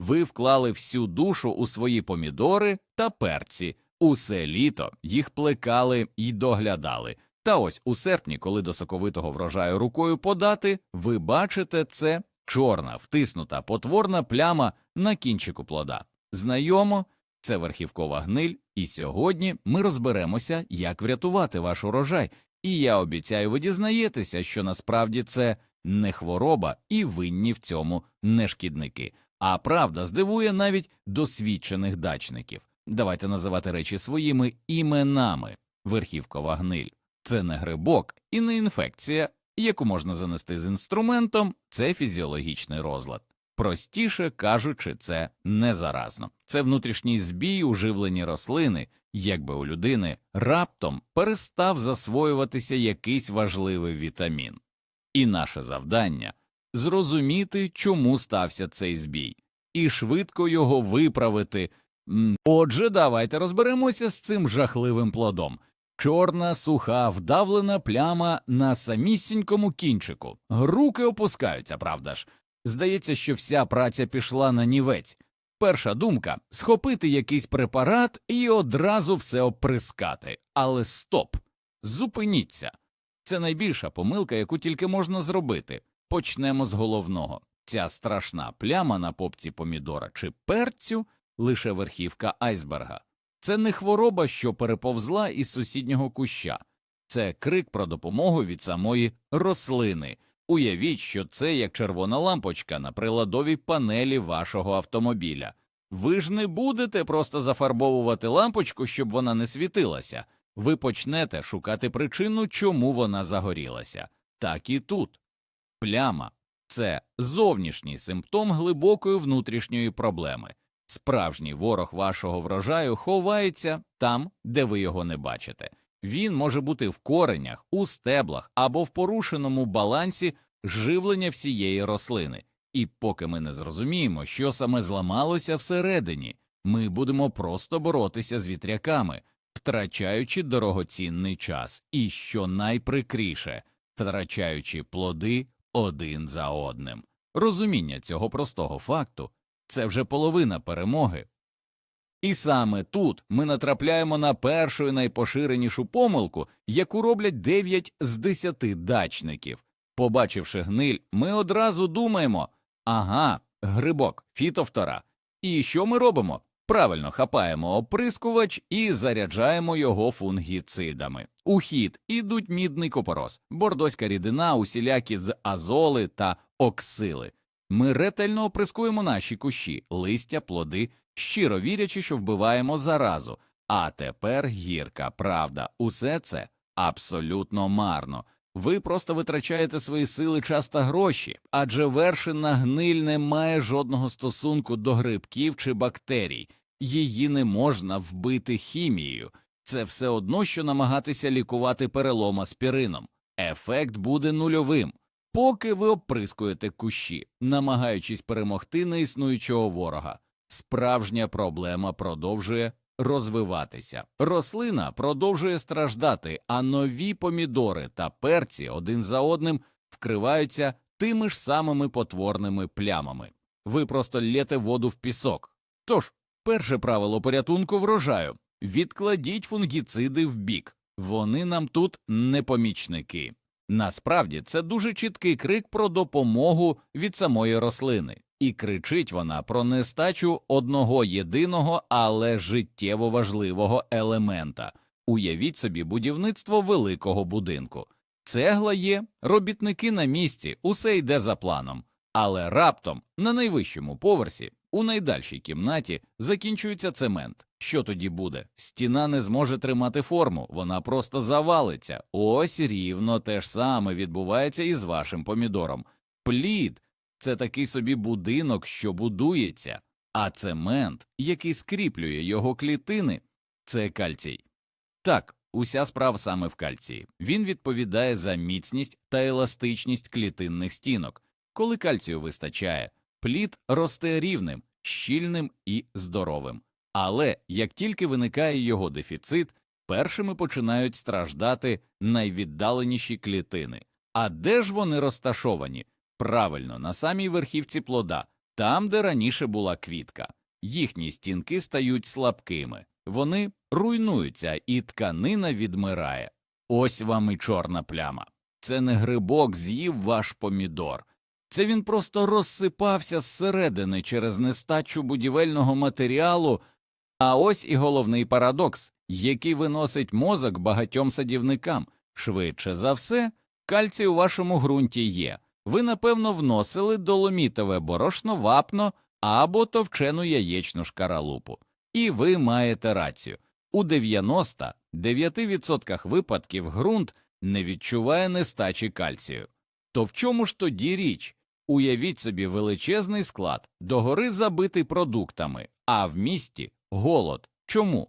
Ви вклали всю душу у свої помідори та перці. Усе літо їх плекали й доглядали. Та ось у серпні, коли до соковитого врожаю рукою подати, ви бачите це чорна, втиснута, потворна пляма на кінчику плода. Знайомо, це верхівкова гниль, і сьогодні ми розберемося, як врятувати ваш урожай. І я обіцяю, ви дізнаєтеся, що насправді це не хвороба і винні в цьому не шкідники. А правда здивує навіть досвідчених дачників. Давайте називати речі своїми іменами. Верхівкова гниль це не грибок і не інфекція, яку можна занести з інструментом, це фізіологічний розлад. Простіше кажучи, це не заразно. Це внутрішній збій у живленні рослини, якби у людини раптом перестав засвоюватися якийсь важливий вітамін. І наше завдання зрозуміти, чому стався цей збій, і швидко його виправити. Отже, давайте розберемося з цим жахливим плодом. Чорна, суха, вдавлена пляма на самісінькому кінчику. Руки опускаються, правда ж. Здається, що вся праця пішла на нівець. Перша думка схопити якийсь препарат і одразу все оприскати. Але стоп! Зупиніться. Це найбільша помилка, яку тільки можна зробити. Почнемо з головного. Ця страшна пляма на попці помідора чи перцю лише верхівка айсберга. Це не хвороба, що переповзла із сусіднього куща, це крик про допомогу від самої рослини. Уявіть, що це як червона лампочка на приладовій панелі вашого автомобіля. Ви ж не будете просто зафарбовувати лампочку, щоб вона не світилася. Ви почнете шукати причину, чому вона загорілася. Так і тут. Пляма це зовнішній симптом глибокої внутрішньої проблеми. Справжній ворог вашого врожаю ховається там, де ви його не бачите. Він може бути в коренях, у стеблах або в порушеному балансі живлення всієї рослини. І поки ми не зрозуміємо, що саме зламалося всередині, ми будемо просто боротися з вітряками, втрачаючи дорогоцінний час, і що найприкріше, втрачаючи плоди один за одним. Розуміння цього простого факту це вже половина перемоги. І саме тут ми натрапляємо на першу і найпоширенішу помилку, яку роблять 9 з 10 дачників. Побачивши гниль, ми одразу думаємо ага, грибок, фітофтора. І що ми робимо? Правильно хапаємо оприскувач і заряджаємо його фунгіцидами. У хід ідуть мідний купорос, бордоська рідина, усілякі з азоли та оксили. Ми ретельно оприскуємо наші кущі, листя, плоди, щиро вірячи, що вбиваємо заразу. А тепер гірка правда, усе це абсолютно марно. Ви просто витрачаєте свої сили, час та гроші, адже вершина гниль не має жодного стосунку до грибків чи бактерій, її не можна вбити хімією. Це все одно, що намагатися лікувати перелом аспірином. Ефект буде нульовим. Поки ви оприскуєте кущі, намагаючись перемогти неіснуючого ворога, справжня проблема продовжує розвиватися. Рослина продовжує страждати, а нові помідори та перці один за одним вкриваються тими ж самими потворними плямами. Ви просто лєте воду в пісок. Тож, перше правило порятунку врожаю відкладіть фунгіциди в бік. Вони нам тут не помічники. Насправді це дуже чіткий крик про допомогу від самої рослини, і кричить вона про нестачу одного єдиного, але життєво важливого елемента. Уявіть собі будівництво великого будинку. Цегла є, робітники на місці, усе йде за планом. Але раптом на найвищому поверсі, у найдальшій кімнаті, закінчується цемент. Що тоді буде? Стіна не зможе тримати форму, вона просто завалиться. Ось рівно те ж саме відбувається і з вашим помідором. Плід це такий собі будинок, що будується, а цемент, який скріплює його клітини, це кальцій. Так, уся справа саме в кальції. Він відповідає за міцність та еластичність клітинних стінок. Коли кальцію вистачає, плід росте рівним, щільним і здоровим. Але як тільки виникає його дефіцит, першими починають страждати найвіддаленіші клітини. А де ж вони розташовані? Правильно, на самій верхівці плода. там, де раніше була квітка. Їхні стінки стають слабкими, вони руйнуються, і тканина відмирає. Ось вам і чорна пляма. Це не грибок з'їв ваш помідор. Це він просто розсипався зсередини через нестачу будівельного матеріалу. А ось і головний парадокс, який виносить мозок багатьом садівникам. Швидше за все, кальцій у вашому ґрунті є. Ви, напевно, вносили доломітове борошно, вапно або товчену яєчну шкаралупу. І ви маєте рацію. У 99% випадків ґрунт не відчуває нестачі кальцію. То в чому ж тоді річ? Уявіть собі величезний склад, догори забитий продуктами, а в місті голод. Чому?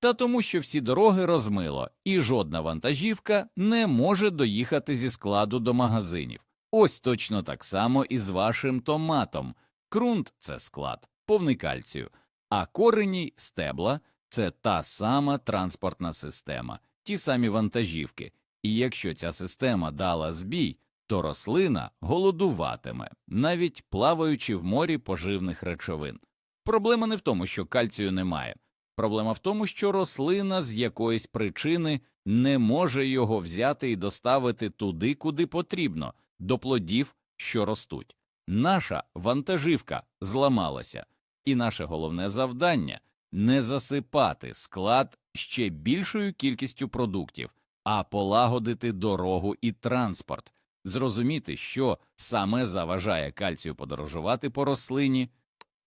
Та тому, що всі дороги розмило, і жодна вантажівка не може доїхати зі складу до магазинів. Ось точно так само і з вашим томатом. Крунт це склад, повний кальцію, а корені стебла це та сама транспортна система, ті самі вантажівки. І якщо ця система дала збій, то рослина голодуватиме, навіть плаваючи в морі поживних речовин. Проблема не в тому, що кальцію немає. Проблема в тому, що рослина з якоїсь причини не може його взяти і доставити туди, куди потрібно, до плодів, що ростуть. Наша вантажівка зламалася, і наше головне завдання не засипати склад ще більшою кількістю продуктів, а полагодити дорогу і транспорт, зрозуміти, що саме заважає кальцію подорожувати по рослині,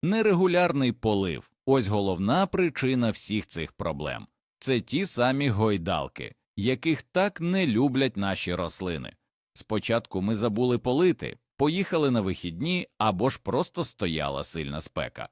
нерегулярний полив ось головна причина всіх цих проблем. Це ті самі гойдалки, яких так не люблять наші рослини. Спочатку ми забули полити, поїхали на вихідні або ж просто стояла сильна спека.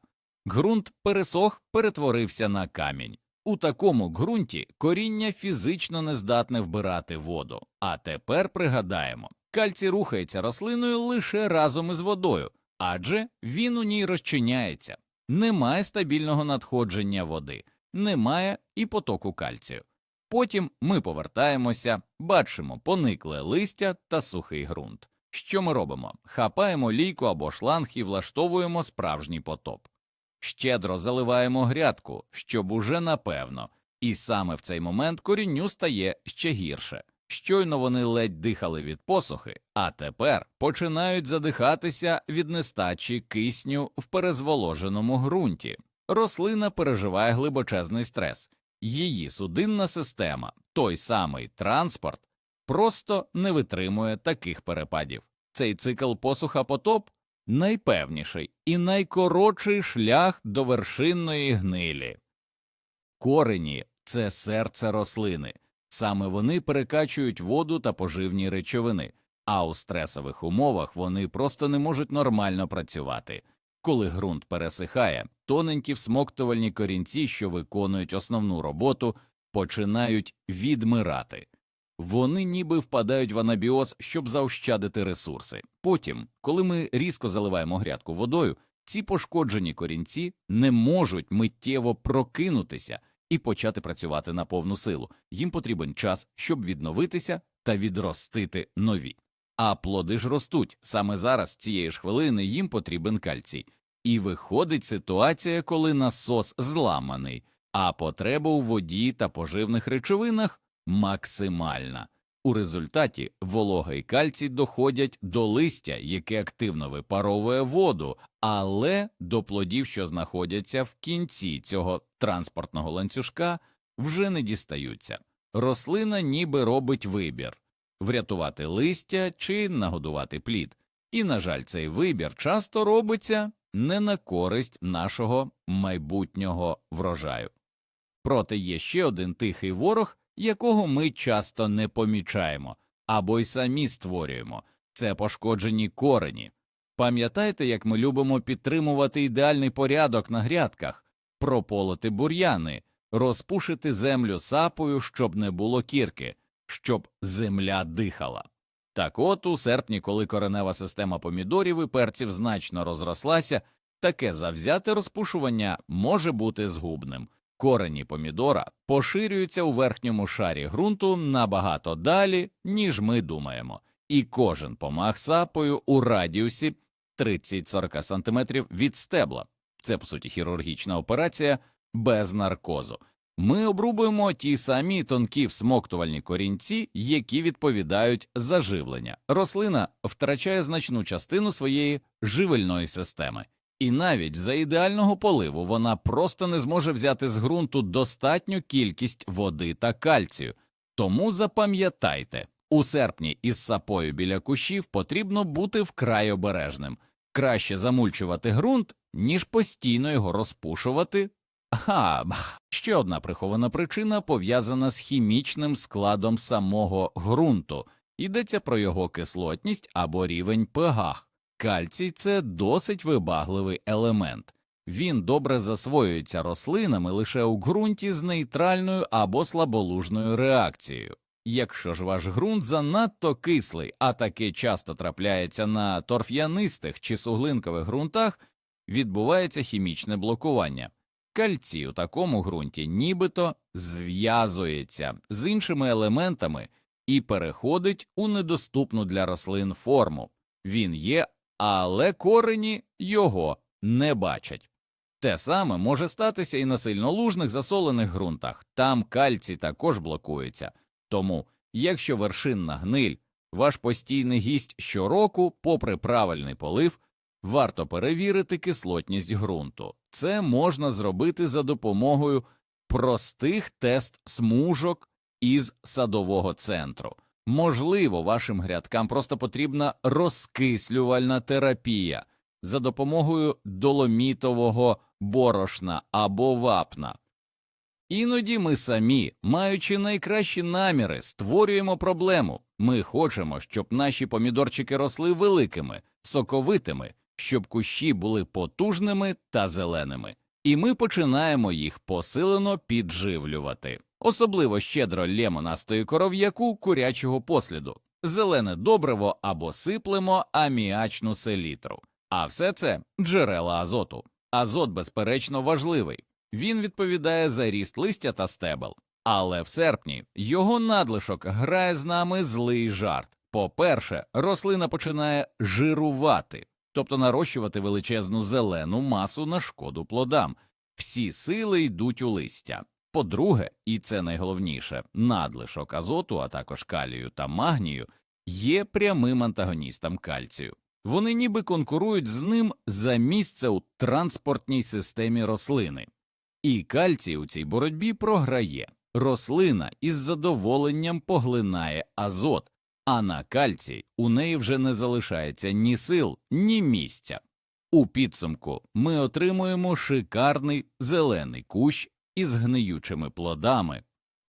Ґрунт пересох, перетворився на камінь. У такому ґрунті коріння фізично не здатне вбирати воду. А тепер пригадаємо, кальцій рухається рослиною лише разом із водою, адже він у ній розчиняється. Немає стабільного надходження води, немає і потоку кальцію. Потім ми повертаємося, бачимо поникле листя та сухий ґрунт. Що ми робимо? Хапаємо лійку або шланг і влаштовуємо справжній потоп. Щедро заливаємо грядку, щоб уже напевно, і саме в цей момент корінню стає ще гірше. Щойно вони ледь дихали від посухи, а тепер починають задихатися від нестачі кисню в перезволоженому ґрунті. Рослина переживає глибочезний стрес, її судинна система, той самий транспорт, просто не витримує таких перепадів. Цей цикл посуха потоп найпевніший і найкоротший шлях до вершинної гнилі. Корені це серце рослини. Саме вони перекачують воду та поживні речовини, а у стресових умовах вони просто не можуть нормально працювати. Коли ґрунт пересихає, тоненькі всмоктувальні корінці, що виконують основну роботу, починають відмирати. Вони ніби впадають в анабіоз, щоб заощадити ресурси. Потім, коли ми різко заливаємо грядку водою, ці пошкоджені корінці не можуть миттєво прокинутися і почати працювати на повну силу. Їм потрібен час, щоб відновитися та відростити нові. А плоди ж ростуть саме зараз, цієї ж хвилини, їм потрібен кальцій. І виходить ситуація, коли насос зламаний, а потреба у воді та поживних речовинах максимальна. У результаті волога і кальцій доходять до листя, яке активно випаровує воду, але до плодів, що знаходяться в кінці цього транспортного ланцюжка, вже не дістаються. Рослина ніби робить вибір врятувати листя чи нагодувати плід. І, на жаль, цей вибір часто робиться не на користь нашого майбутнього врожаю. Проте є ще один тихий ворог, якого ми часто не помічаємо або й самі створюємо це пошкоджені корені. Пам'ятаєте, як ми любимо підтримувати ідеальний порядок на грядках, прополоти бур'яни, розпушити землю сапою, щоб не було кірки, щоб земля дихала. Так от у серпні, коли коренева система помідорів і перців значно розрослася, таке завзяте розпушування може бути згубним. Корені помідора поширюються у верхньому шарі ґрунту набагато далі, ніж ми думаємо, і кожен помах сапою у радіусі 30-40 см від стебла. Це, по суті, хірургічна операція без наркозу. Ми обрубуємо ті самі тонкі всмоктувальні корінці, які відповідають за живлення. Рослина втрачає значну частину своєї живельної системи, і навіть за ідеального поливу вона просто не зможе взяти з ґрунту достатню кількість води та кальцію. Тому запам'ятайте, у серпні із сапою біля кущів потрібно бути вкрай обережним. Краще замульчувати ґрунт, ніж постійно його розпушувати. Ага, ще одна прихована причина пов'язана з хімічним складом самого ґрунту. Йдеться про його кислотність або рівень pH. Кальцій це досить вибагливий елемент. Він добре засвоюється рослинами лише у ґрунті з нейтральною або слаболужною реакцією. Якщо ж ваш ґрунт занадто кислий, а таке часто трапляється на торф'янистих чи суглинкових ґрунтах, відбувається хімічне блокування. Кальцій у такому ґрунті нібито зв'язується з іншими елементами і переходить у недоступну для рослин форму. Він є, але корені його не бачать. Те саме може статися і на сильнолужних засолених ґрунтах, там кальцій також блокується. Тому, якщо вершинна гниль, ваш постійний гість щороку, попри правильний полив, варто перевірити кислотність ґрунту. Це можна зробити за допомогою простих тест смужок із садового центру. Можливо, вашим грядкам просто потрібна розкислювальна терапія за допомогою доломітового борошна або вапна. Іноді ми самі, маючи найкращі наміри, створюємо проблему. Ми хочемо, щоб наші помідорчики росли великими, соковитими, щоб кущі були потужними та зеленими, і ми починаємо їх посилено підживлювати, особливо щедро лємонастої коров'яку курячого посліду, зелене добриво або сиплемо аміачну селітру. А все це джерела азоту. Азот, безперечно, важливий. Він відповідає за ріст листя та стебел. Але в серпні його надлишок грає з нами злий жарт. По-перше, рослина починає жирувати, тобто нарощувати величезну зелену масу на шкоду плодам. Всі сили йдуть у листя. По-друге, і це найголовніше, надлишок азоту, а також калію та магнію, є прямим антагоністом кальцію. Вони ніби конкурують з ним за місце у транспортній системі рослини. І кальцій у цій боротьбі програє. Рослина із задоволенням поглинає азот, а на кальцій у неї вже не залишається ні сил, ні місця. У підсумку ми отримуємо шикарний зелений кущ із гниючими плодами.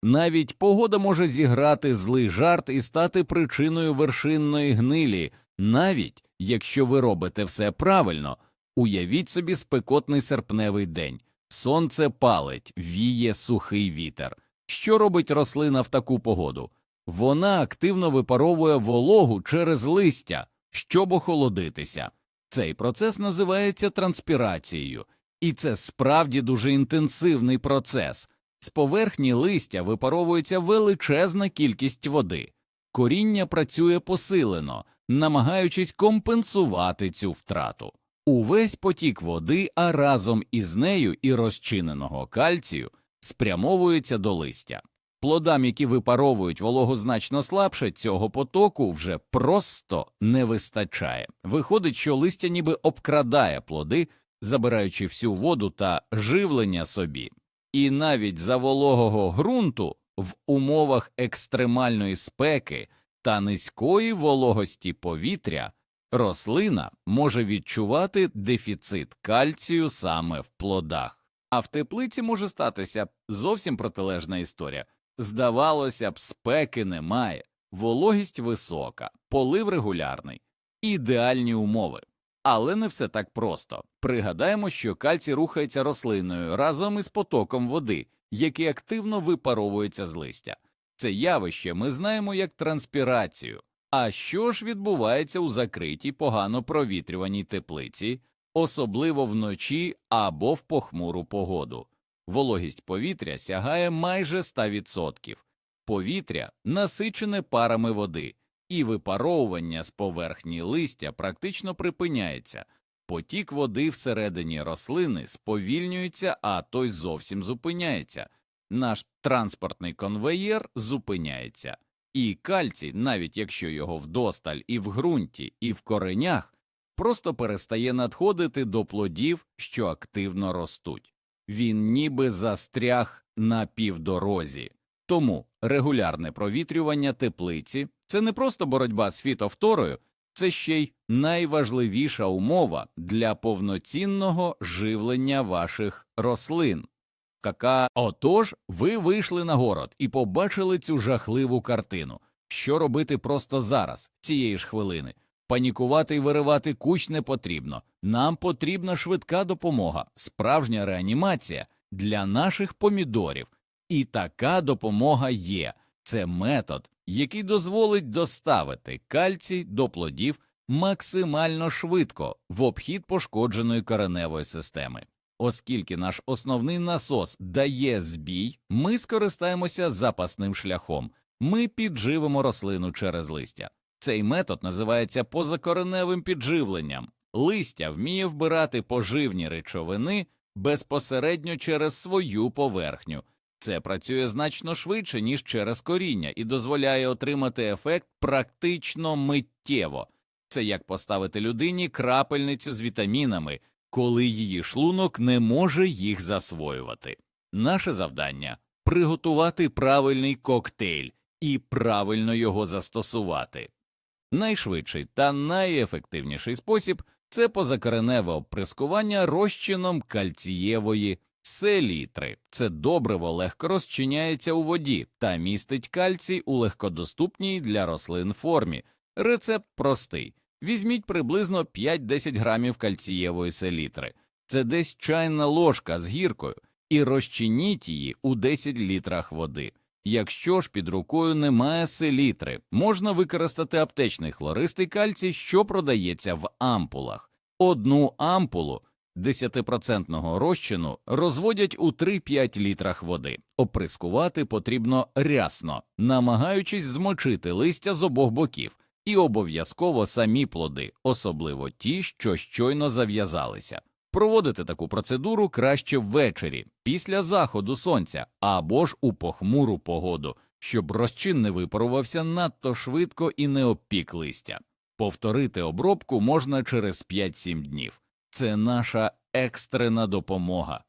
Навіть погода може зіграти злий жарт і стати причиною вершинної гнилі, навіть якщо ви робите все правильно. Уявіть собі спекотний серпневий день. Сонце палить, віє сухий вітер. Що робить рослина в таку погоду? Вона активно випаровує вологу через листя, щоб охолодитися. Цей процес називається транспірацією, і це справді дуже інтенсивний процес. З поверхні листя випаровується величезна кількість води. Коріння працює посилено, намагаючись компенсувати цю втрату. Увесь потік води, а разом із нею і розчиненого кальцію спрямовується до листя. Плодам, які випаровують вологу значно слабше, цього потоку вже просто не вистачає. Виходить, що листя ніби обкрадає плоди, забираючи всю воду та живлення собі. І навіть за вологого ґрунту в умовах екстремальної спеки та низької вологості повітря рослина може відчувати дефіцит кальцію саме в плодах. А в теплиці може статися зовсім протилежна історія. Здавалося б, спеки немає, вологість висока, полив регулярний, ідеальні умови. Але не все так просто. Пригадаємо, що кальцій рухається рослиною разом із потоком води, який активно випаровується з листя. Це явище ми знаємо як транспірацію. А що ж відбувається у закритій погано провітрюваній теплиці, особливо вночі або в похмуру погоду? Вологість повітря сягає майже 100%. Повітря насичене парами води, і випаровування з поверхні листя практично припиняється. Потік води всередині рослини сповільнюється, а той зовсім зупиняється. Наш транспортний конвеєр зупиняється, і кальцій, навіть якщо його вдосталь і в ґрунті, і в коренях, просто перестає надходити до плодів, що активно ростуть. Він ніби застряг на півдорозі. Тому регулярне провітрювання теплиці це не просто боротьба з фітофторою, це ще й найважливіша умова для повноцінного живлення ваших рослин. Кака, отож, ви вийшли на город і побачили цю жахливу картину. Що робити просто зараз, цієї ж хвилини? Панікувати і виривати кущ не потрібно. Нам потрібна швидка допомога, справжня реанімація для наших помідорів. І така допомога є. Це метод, який дозволить доставити кальцій до плодів максимально швидко в обхід пошкодженої кореневої системи. Оскільки наш основний насос дає збій, ми скористаємося запасним шляхом. Ми підживимо рослину через листя. Цей метод називається позакореневим підживленням. Листя вміє вбирати поживні речовини безпосередньо через свою поверхню. Це працює значно швидше, ніж через коріння, і дозволяє отримати ефект практично миттєво. Це як поставити людині крапельницю з вітамінами, коли її шлунок не може їх засвоювати. Наше завдання приготувати правильний коктейль і правильно його застосувати. Найшвидший та найефективніший спосіб це позакореневе оприскування розчином кальцієвої селітри. Це добриво легко розчиняється у воді та містить кальцій у легкодоступній для рослин формі. Рецепт простий. Візьміть приблизно 5-10 грамів кальцієвої селітри, це десь чайна ложка з гіркою, і розчиніть її у 10 літрах води. Якщо ж під рукою немає селітри, можна використати аптечний хлористий кальцій, що продається в ампулах. Одну ампулу 10% розчину розводять у 3-5 літрах води. Оприскувати потрібно рясно, намагаючись змочити листя з обох боків, і обов'язково самі плоди, особливо ті, що щойно зав'язалися. Проводити таку процедуру краще ввечері, після заходу сонця або ж у похмуру погоду, щоб розчин не випарувався надто швидко і не обпік листя. Повторити обробку можна через 5-7 днів. Це наша екстрена допомога.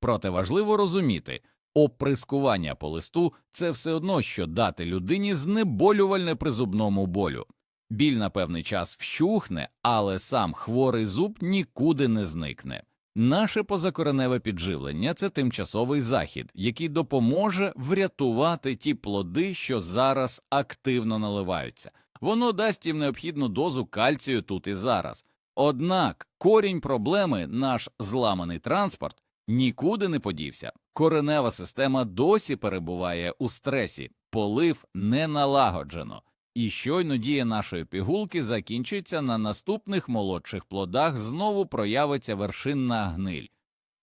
Проте важливо розуміти, оприскування по листу це все одно, що дати людині знеболювальне при зубному болю. Біль на певний час вщухне, але сам хворий зуб нікуди не зникне. Наше позакореневе підживлення це тимчасовий захід, який допоможе врятувати ті плоди, що зараз активно наливаються. Воно дасть їм необхідну дозу кальцію тут і зараз. Однак корінь проблеми, наш зламаний транспорт, нікуди не подівся. Коренева система досі перебуває у стресі, полив не налагоджено, і щойно дія нашої пігулки закінчиться на наступних молодших плодах, знову проявиться вершинна гниль.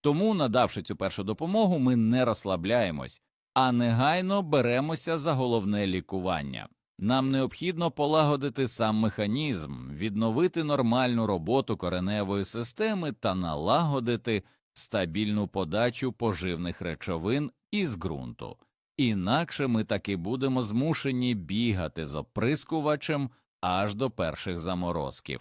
Тому, надавши цю першу допомогу, ми не розслабляємось, а негайно беремося за головне лікування. Нам необхідно полагодити сам механізм, відновити нормальну роботу кореневої системи та налагодити стабільну подачу поживних речовин із ґрунту. Інакше ми таки будемо змушені бігати з оприскувачем аж до перших заморозків.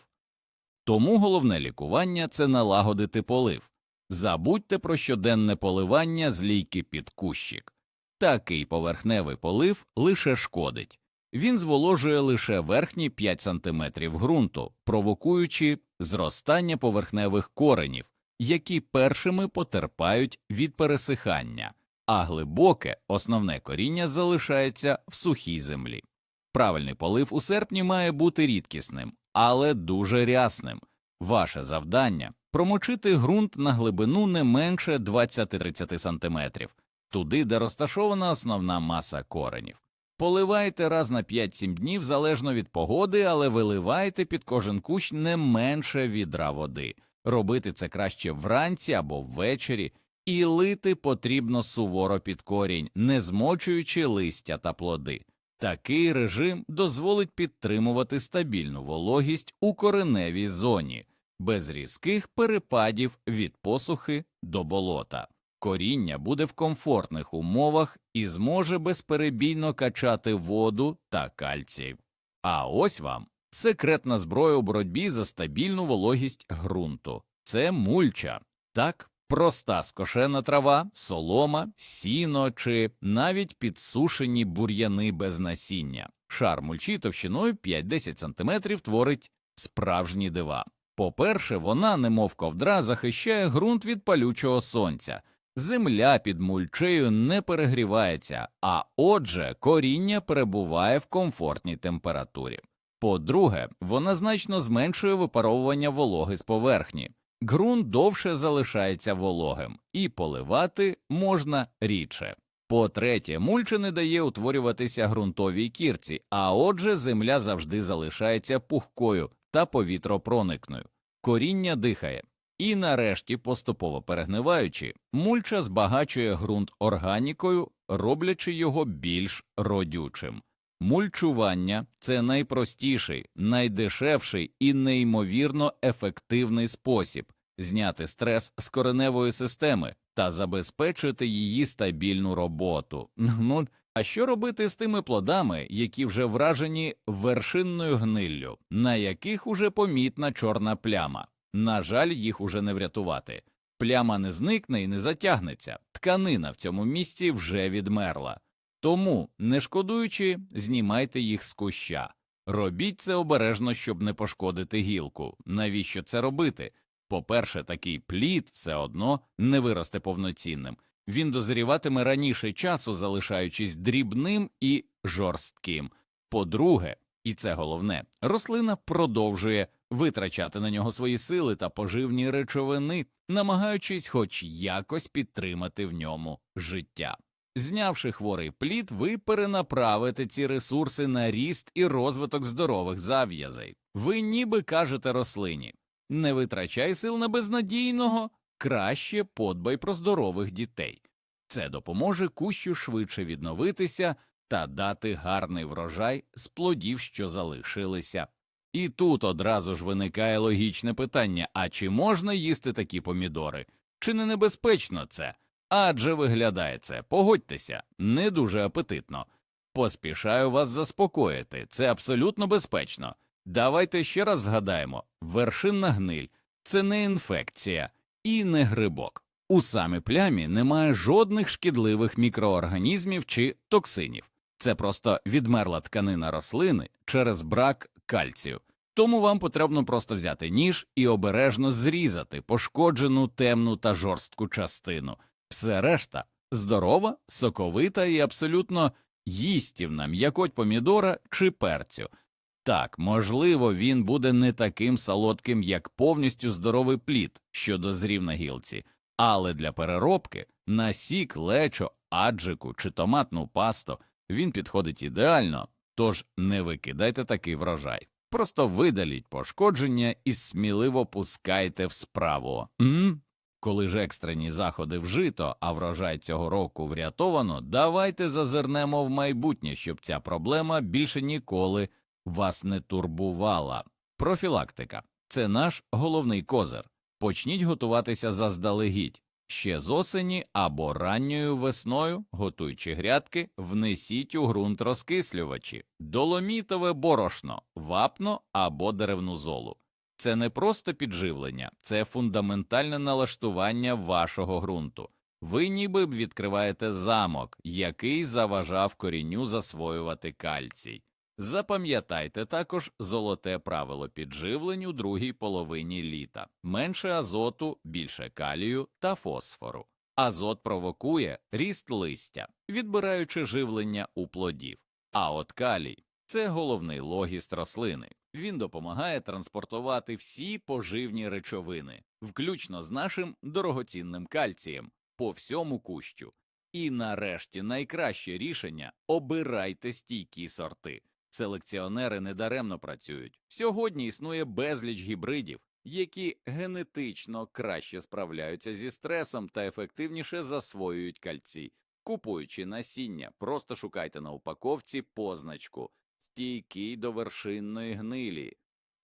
Тому головне лікування це налагодити полив. Забудьте про щоденне поливання з лійки під кущик. Такий поверхневий полив лише шкодить. Він зволожує лише верхні 5 см ґрунту, провокуючи зростання поверхневих коренів, які першими потерпають від пересихання, а глибоке основне коріння залишається в сухій землі. Правильний полив у серпні має бути рідкісним, але дуже рясним. Ваше завдання промочити ґрунт на глибину не менше 20-30 см, туди, де розташована основна маса коренів. Поливайте раз на 5-7 днів залежно від погоди, але виливайте під кожен кущ не менше відра води. Робити це краще вранці або ввечері, і лити потрібно суворо під корінь, не змочуючи листя та плоди. Такий режим дозволить підтримувати стабільну вологість у кореневій зоні без різких перепадів від посухи до болота. Коріння буде в комфортних умовах і зможе безперебійно качати воду та кальцій. А ось вам секретна зброя у боротьбі за стабільну вологість ґрунту це мульча. Так, проста скошена трава, солома, сіно чи навіть підсушені бур'яни без насіння. Шар мульчі товщиною 5-10 см творить справжні дива. По-перше, вона, немов ковдра, захищає ґрунт від палючого сонця. Земля під мульчею не перегрівається, а отже, коріння перебуває в комфортній температурі. По-друге, вона значно зменшує випаровування вологи з поверхні. Ґрунт довше залишається вологим, і поливати можна рідше. По-третє, мульча не дає утворюватися ґрунтовій кірці, а отже, земля завжди залишається пухкою та повітропроникною. Коріння дихає. І нарешті, поступово перегниваючи, мульча збагачує ґрунт органікою, роблячи його більш родючим. Мульчування це найпростіший, найдешевший і неймовірно ефективний спосіб зняти стрес з кореневої системи та забезпечити її стабільну роботу. Ну, а що робити з тими плодами, які вже вражені вершинною гниллю, на яких уже помітна чорна пляма? На жаль, їх уже не врятувати. Пляма не зникне і не затягнеться. Тканина в цьому місці вже відмерла. Тому, не шкодуючи, знімайте їх з куща. Робіть це обережно, щоб не пошкодити гілку. Навіщо це робити? По-перше, такий плід все одно не виросте повноцінним. Він дозріватиме раніше часу, залишаючись дрібним і жорстким. По-друге, і це головне, рослина продовжує витрачати на нього свої сили та поживні речовини, намагаючись хоч якось підтримати в ньому життя. Знявши хворий плід, ви перенаправите ці ресурси на ріст і розвиток здорових зав'язей. Ви ніби кажете рослині не витрачай сил на безнадійного, краще подбай про здорових дітей. Це допоможе кущу швидше відновитися та дати гарний врожай з плодів, що залишилися. І тут одразу ж виникає логічне питання а чи можна їсти такі помідори? Чи не небезпечно це? Адже виглядає це, погодьтеся, не дуже апетитно. Поспішаю вас заспокоїти, це абсолютно безпечно. Давайте ще раз згадаємо вершинна гниль це не інфекція і не грибок. У самій плямі немає жодних шкідливих мікроорганізмів чи токсинів. Це просто відмерла тканина рослини через брак кальцію. Тому вам потрібно просто взяти ніж і обережно зрізати пошкоджену темну та жорстку частину. Все решта здорова, соковита і абсолютно їстівна м'якоть помідора чи перцю. Так, можливо, він буде не таким солодким, як повністю здоровий плід, що дозрів на гілці, але для переробки на сік, лечо, аджику чи томатну пасту він підходить ідеально, тож не викидайте такий врожай. Просто видаліть пошкодження і сміливо пускайте в справу. М? Коли ж екстрені заходи вжито, а врожай цього року врятовано, давайте зазирнемо в майбутнє, щоб ця проблема більше ніколи вас не турбувала. Профілактика це наш головний козир. Почніть готуватися заздалегідь. Ще з осені або ранньою весною, готуючи грядки, внесіть у ґрунт розкислювачі, доломітове борошно, вапно або деревну золу. Це не просто підживлення, це фундаментальне налаштування вашого ґрунту. Ви ніби відкриваєте замок, який заважав корінню засвоювати кальцій. Запам'ятайте також золоте правило підживлень у другій половині літа менше азоту, більше калію та фосфору. Азот провокує ріст листя, відбираючи живлення у плодів. А от калій це головний логіст рослини. Він допомагає транспортувати всі поживні речовини, включно з нашим дорогоцінним кальцієм, по всьому кущу. І нарешті найкраще рішення обирайте стійкі сорти. Селекціонери недаремно працюють. Сьогодні існує безліч гібридів, які генетично краще справляються зі стресом та ефективніше засвоюють кальцій. Купуючи насіння, просто шукайте на упаковці позначку стійкий до вершинної гнилі.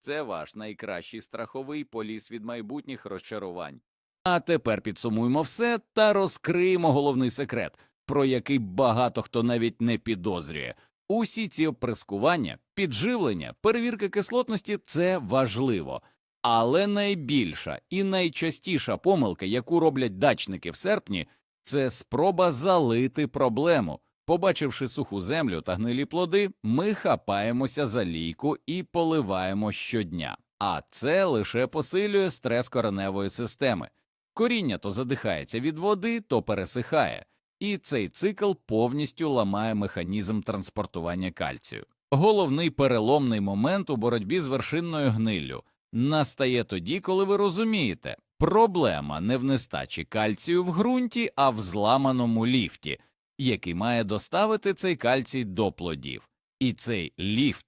Це ваш найкращий страховий поліс від майбутніх розчарувань. А тепер підсумуємо все та розкриємо головний секрет, про який багато хто навіть не підозрює. Усі ці оприскування, підживлення, перевірка кислотності це важливо. Але найбільша і найчастіша помилка, яку роблять дачники в серпні, це спроба залити проблему. Побачивши суху землю та гнилі плоди, ми хапаємося за лійку і поливаємо щодня. А це лише посилює стрес кореневої системи. Коріння то задихається від води, то пересихає, і цей цикл повністю ламає механізм транспортування кальцію. Головний переломний момент у боротьбі з вершинною гниллю настає тоді, коли ви розумієте, проблема не в нестачі кальцію в ґрунті, а в зламаному ліфті, який має доставити цей кальцій до плодів. І цей ліфт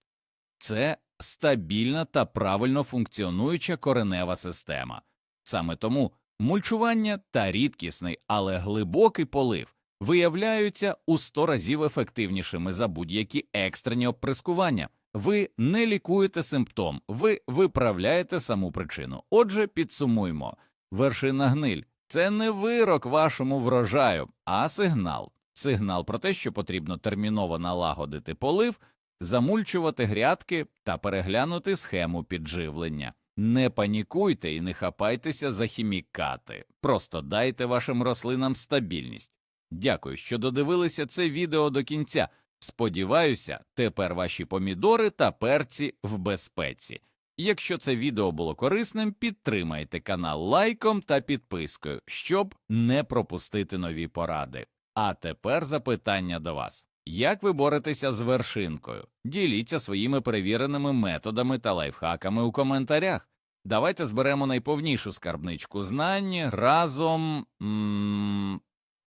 це стабільна та правильно функціонуюча коренева система. Саме тому мульчування та рідкісний, але глибокий полив виявляються у 100 разів ефективнішими за будь-які екстрені оприскування. Ви не лікуєте симптом, ви виправляєте саму причину. Отже, підсумуємо: вершина гниль це не вирок вашому врожаю, а сигнал. Сигнал про те, що потрібно терміново налагодити полив, замульчувати грядки та переглянути схему підживлення. Не панікуйте і не хапайтеся за хімікати, просто дайте вашим рослинам стабільність. Дякую, що додивилися це відео до кінця. Сподіваюся, тепер ваші помідори та перці в безпеці. Якщо це відео було корисним, підтримайте канал лайком та підпискою, щоб не пропустити нові поради. А тепер запитання до вас. Як ви боретеся з вершинкою? Діліться своїми перевіреними методами та лайфхаками у коментарях. Давайте зберемо найповнішу скарбничку знань разом. М